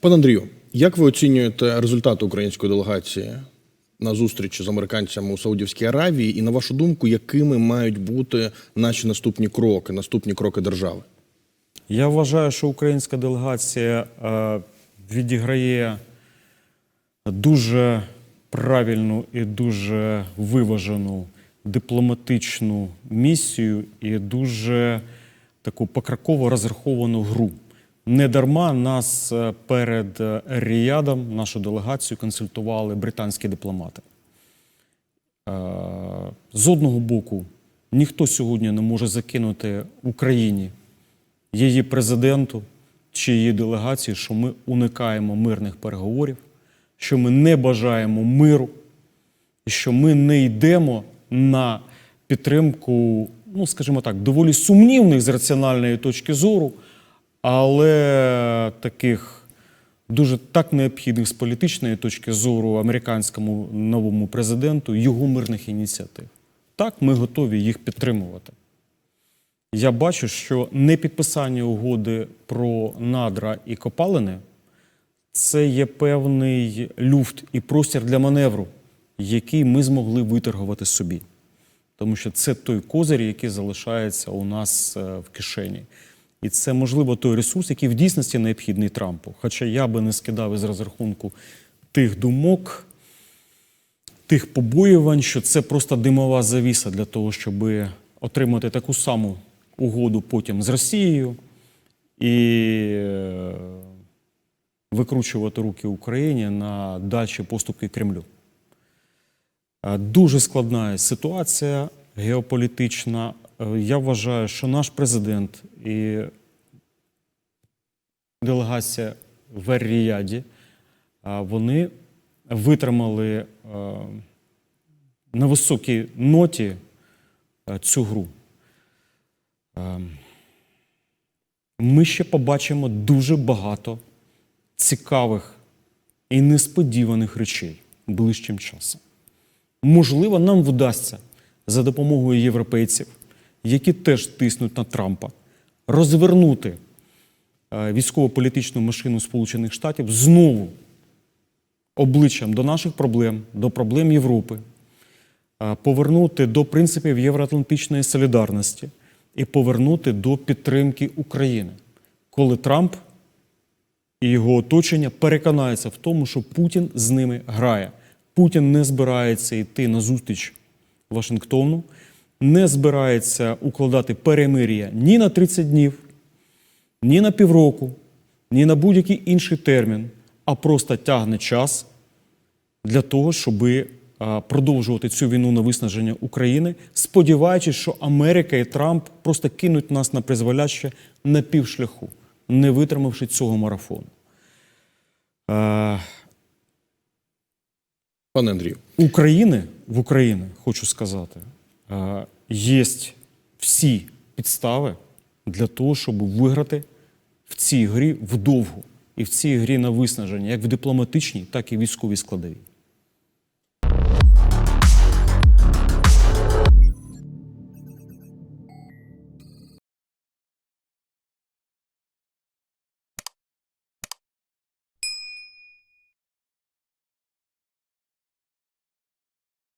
Пане Андрію, як ви оцінюєте результати української делегації на зустрічі з американцями у Саудівській Аравії? І на вашу думку, якими мають бути наші наступні кроки, наступні кроки держави? Я вважаю, що українська делегація е, відіграє дуже правильну і дуже виважену дипломатичну місію і дуже таку покроково розраховану гру. Недарма нас е, перед е, Ріядом, нашу делегацію, консультували британські дипломати. Е, З одного боку, ніхто сьогодні не може закинути Україні, її президенту чи її делегації, що ми уникаємо мирних переговорів, що ми не бажаємо миру, і що ми не йдемо на підтримку, ну скажімо так, доволі сумнівних з раціональної точки зору, але таких дуже так необхідних з політичної точки зору американському новому президенту його мирних ініціатив. Так, ми готові їх підтримувати. Я бачу, що непідписання угоди про надра і копалини це є певний люфт і простір для маневру, який ми змогли виторгувати собі. Тому що це той козир, який залишається у нас е, в кишені. І це, можливо, той ресурс, який в дійсності необхідний Трампу. Хоча я би не скидав із розрахунку тих думок, тих побоювань, що це просто димова завіса для того, щоб отримати таку саму угоду потім з Росією і е, викручувати руки Україні на дальші поступки Кремлю. Е, Дуже складна ситуація геополітична. Е, Я вважаю, що наш президент і делегація в Ер-Ріяді, вони витримали е, на високій ноті е, цю гру. Е, Ми ще побачимо дуже багато цікавих і несподіваних речей ближчим часом. Можливо, нам вдасться за допомогою європейців, які теж тиснуть на Трампа, розвернути е, військово-політичну машину Сполучених Штатів знову обличчям до наших проблем, до проблем Європи, е, повернути до принципів євроатлантичної солідарності і повернути до підтримки України, коли Трамп і його оточення переконаються в тому, що Путін з ними грає. Путін не збирається йти на зустріч Вашингтону, не збирається укладати перемир'я ні на 30 днів, ні на півроку, ні на будь-який інший термін, а просто тягне час для того, щоб продовжувати цю війну на виснаження України, сподіваючись, що Америка і Трамп просто кинуть нас на призволяще на півшляху, не витримавши цього марафону. Е, Пане Андрію, України в Україні, хочу сказати, е, є всі підстави для того, щоб виграти в цій грі вдовгу і в цій грі на виснаження, як в дипломатичній, так і військовій складовій.